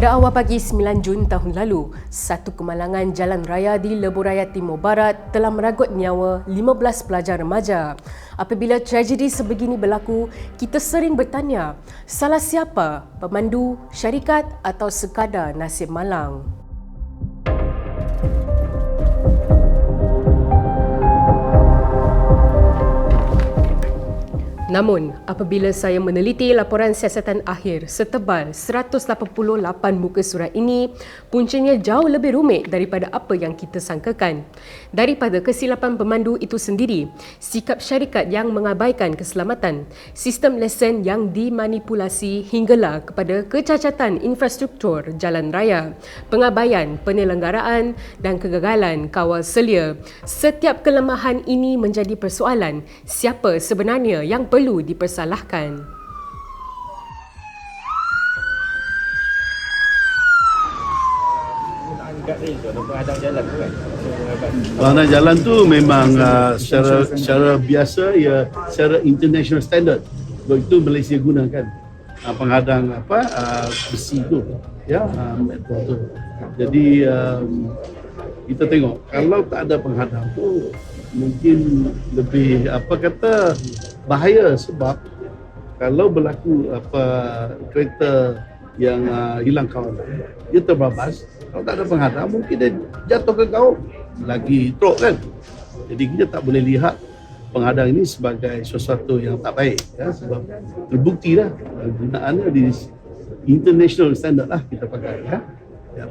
Pada awal pagi 9 Jun tahun lalu, satu kemalangan jalan raya di Lebuh Raya Timur Barat telah meragut nyawa 15 pelajar remaja. Apabila tragedi sebegini berlaku, kita sering bertanya, salah siapa? Pemandu, syarikat atau sekadar nasib malang? Namun, apabila saya meneliti laporan siasatan akhir setebal 188 muka surat ini, puncanya jauh lebih rumit daripada apa yang kita sangkakan. Daripada kesilapan pemandu itu sendiri, sikap syarikat yang mengabaikan keselamatan, sistem lesen yang dimanipulasi hinggalah kepada kecacatan infrastruktur jalan raya, pengabaian penyelenggaraan dan kegagalan kawal selia. Setiap kelemahan ini menjadi persoalan siapa sebenarnya yang perlu perlu dipersalahkan. Pengadaan jalan tu memang uh, secara secara biasa ya secara international standard. Sebab itu Malaysia gunakan uh, penghadang apa uh, besi tu ya uh, tu. Jadi um, kita tengok kalau tak ada penghadang tu mungkin lebih apa kata bahaya sebab kalau berlaku apa kereta yang uh, hilang kawan. Dia terbabas kalau tak ada penghadang mungkin dia jatuh ke kau lagi truk kan. Jadi kita tak boleh lihat penghadang ini sebagai sesuatu yang tak baik ya. Sebab terbukti lah gunaannya di international standard lah kita pakai ya, ya.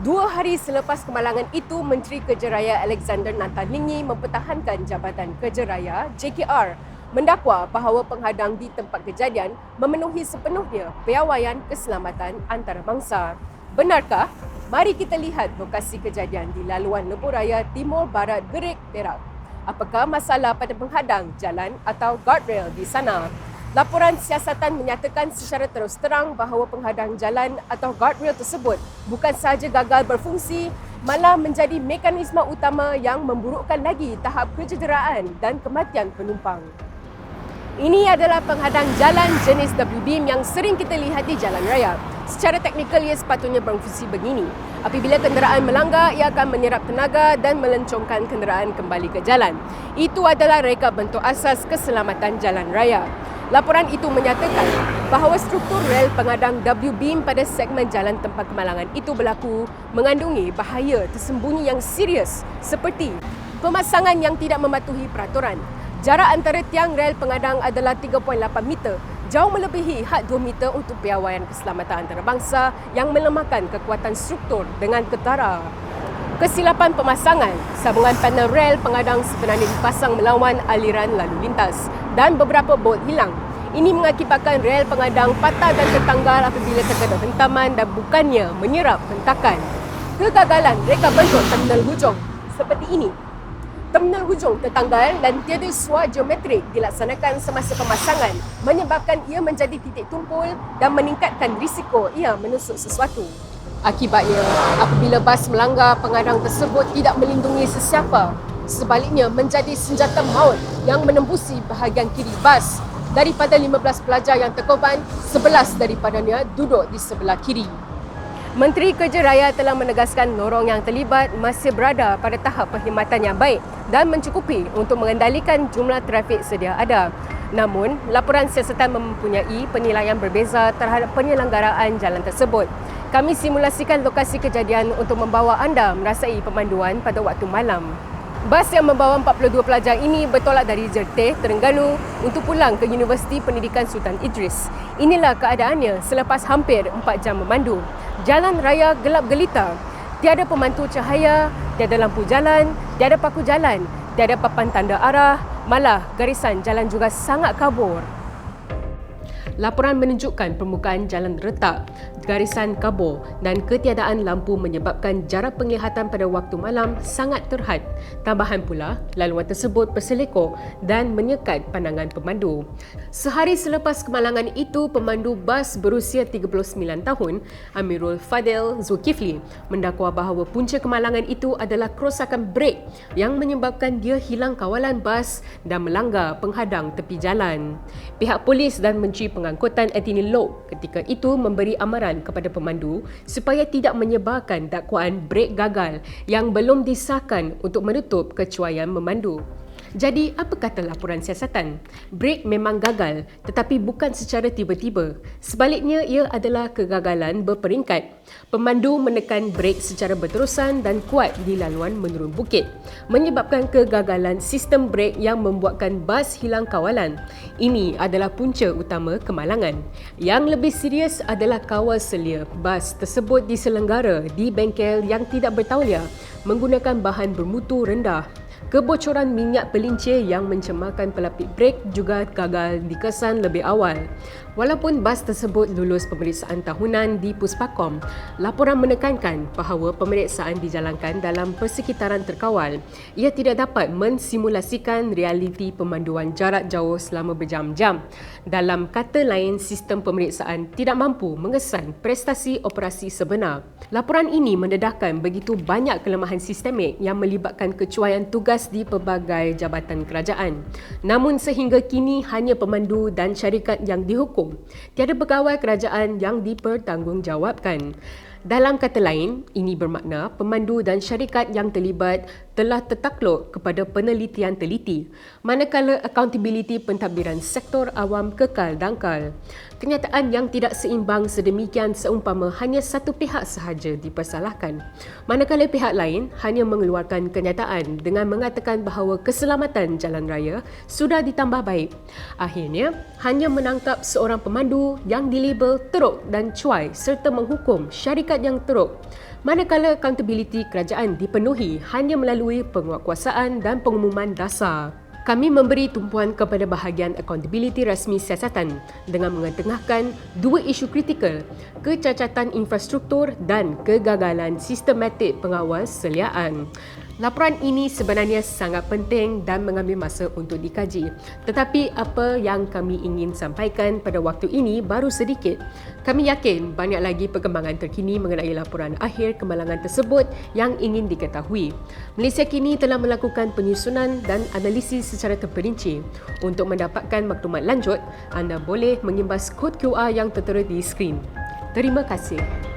Dua hari selepas kemalangan itu, Menteri Kejeraya Alexander Nantaningi mempertahankan Jabatan Kejeraya JKR mendakwa bahawa penghadang di tempat kejadian memenuhi sepenuhnya piawaian keselamatan antarabangsa. Benarkah? Mari kita lihat lokasi kejadian di laluan Lebuh Raya Timur Barat Gerik Perak. Apakah masalah pada penghadang jalan atau guardrail di sana? Laporan siasatan menyatakan secara terus terang bahawa penghadang jalan atau guardrail tersebut bukan sahaja gagal berfungsi, malah menjadi mekanisme utama yang memburukkan lagi tahap kecederaan dan kematian penumpang. Ini adalah penghadang jalan jenis W-beam yang sering kita lihat di jalan raya. Secara teknikal ia sepatutnya berfungsi begini. Apabila kenderaan melanggar, ia akan menyerap tenaga dan melencongkan kenderaan kembali ke jalan. Itu adalah reka bentuk asas keselamatan jalan raya. Laporan itu menyatakan bahawa struktur rel pengadang W-beam pada segmen jalan tempat kemalangan itu berlaku mengandungi bahaya tersembunyi yang serius seperti pemasangan yang tidak mematuhi peraturan. Jarak antara tiang rel pengadang adalah 3.8 meter, jauh melebihi had 2 meter untuk piawaian keselamatan antarabangsa yang melemahkan kekuatan struktur dengan ketara. Kesilapan pemasangan, sambungan panel rel pengadang sebenarnya dipasang melawan aliran lalu lintas dan beberapa bolt hilang. Ini mengakibatkan rel pengadang patah dan tertanggal apabila terkena hentaman dan bukannya menyerap hentakan. Kegagalan reka bentuk terminal hujung seperti ini. Terminal hujung tertanggal dan tiada suar geometrik dilaksanakan semasa pemasangan menyebabkan ia menjadi titik tumpul dan meningkatkan risiko ia menusuk sesuatu. Akibatnya, apabila bas melanggar pengadang tersebut tidak melindungi sesiapa, sebaliknya menjadi senjata maut yang menembusi bahagian kiri bas. Daripada 15 pelajar yang terkorban, 11 daripadanya duduk di sebelah kiri. Menteri Kerja Raya telah menegaskan lorong yang terlibat masih berada pada tahap perkhidmatan yang baik dan mencukupi untuk mengendalikan jumlah trafik sedia ada. Namun, laporan siasatan mempunyai penilaian berbeza terhadap penyelenggaraan jalan tersebut. Kami simulasikan lokasi kejadian untuk membawa anda merasai pemanduan pada waktu malam. Bas yang membawa 42 pelajar ini bertolak dari Jerteh, Terengganu untuk pulang ke Universiti Pendidikan Sultan Idris. Inilah keadaannya selepas hampir 4 jam memandu. Jalan raya gelap gelita. Tiada pemantu cahaya, tiada lampu jalan, tiada paku jalan, tiada papan tanda arah, malah garisan jalan juga sangat kabur. Laporan menunjukkan permukaan jalan retak, garisan kabur dan ketiadaan lampu menyebabkan jarak penglihatan pada waktu malam sangat terhad. Tambahan pula, laluan tersebut berselekor dan menyekat pandangan pemandu. Sehari selepas kemalangan itu, pemandu bas berusia 39 tahun, Amirul Fadil Zulkifli, mendakwa bahawa punca kemalangan itu adalah kerosakan brek yang menyebabkan dia hilang kawalan bas dan melanggar penghadang tepi jalan. Pihak polis dan Menteri pengangkutan Anthony Loke ketika itu memberi amaran kepada pemandu supaya tidak menyebarkan dakwaan brek gagal yang belum disahkan untuk menutup kecuaian memandu. Jadi, apa kata laporan siasatan? Brek memang gagal tetapi bukan secara tiba-tiba. Sebaliknya, ia adalah kegagalan berperingkat. Pemandu menekan brek secara berterusan dan kuat di laluan menurun bukit, menyebabkan kegagalan sistem brek yang membuatkan bas hilang kawalan. Ini adalah punca utama kemalangan. Yang lebih serius adalah kawal selia bas tersebut diselenggara di bengkel yang tidak bertauliah menggunakan bahan bermutu rendah Kebocoran minyak pelincir yang mencemarkan pelapis brek juga gagal dikesan lebih awal. Walaupun bas tersebut lulus pemeriksaan tahunan di Puspakom, laporan menekankan bahawa pemeriksaan dijalankan dalam persekitaran terkawal. Ia tidak dapat mensimulasikan realiti pemanduan jarak jauh selama berjam-jam. Dalam kata lain, sistem pemeriksaan tidak mampu mengesan prestasi operasi sebenar. Laporan ini mendedahkan begitu banyak kelemahan sistemik yang melibatkan kecuaian tugas di pelbagai jabatan kerajaan. Namun sehingga kini hanya pemandu dan syarikat yang dihukum hukum. Tiada pegawai kerajaan yang dipertanggungjawabkan. Dalam kata lain, ini bermakna pemandu dan syarikat yang terlibat telah tertakluk kepada penelitian teliti, manakala accountability pentadbiran sektor awam kekal dangkal. Kenyataan yang tidak seimbang sedemikian seumpama hanya satu pihak sahaja dipersalahkan, manakala pihak lain hanya mengeluarkan kenyataan dengan mengatakan bahawa keselamatan jalan raya sudah ditambah baik. Akhirnya, hanya menangkap seorang pemandu yang dilabel teruk dan cuai serta menghukum syarikat yang teruk manakala accountability kerajaan dipenuhi hanya melalui penguatkuasaan dan pengumuman dasar. Kami memberi tumpuan kepada bahagian accountability rasmi siasatan dengan mengetengahkan dua isu kritikal, kecacatan infrastruktur dan kegagalan sistematik pengawal seliaan. Laporan ini sebenarnya sangat penting dan mengambil masa untuk dikaji. Tetapi apa yang kami ingin sampaikan pada waktu ini baru sedikit. Kami yakin banyak lagi perkembangan terkini mengenai laporan akhir kemalangan tersebut yang ingin diketahui. Malaysia kini telah melakukan penyusunan dan analisis secara terperinci. Untuk mendapatkan maklumat lanjut, anda boleh mengimbas kod QR yang tertera di skrin. Terima kasih.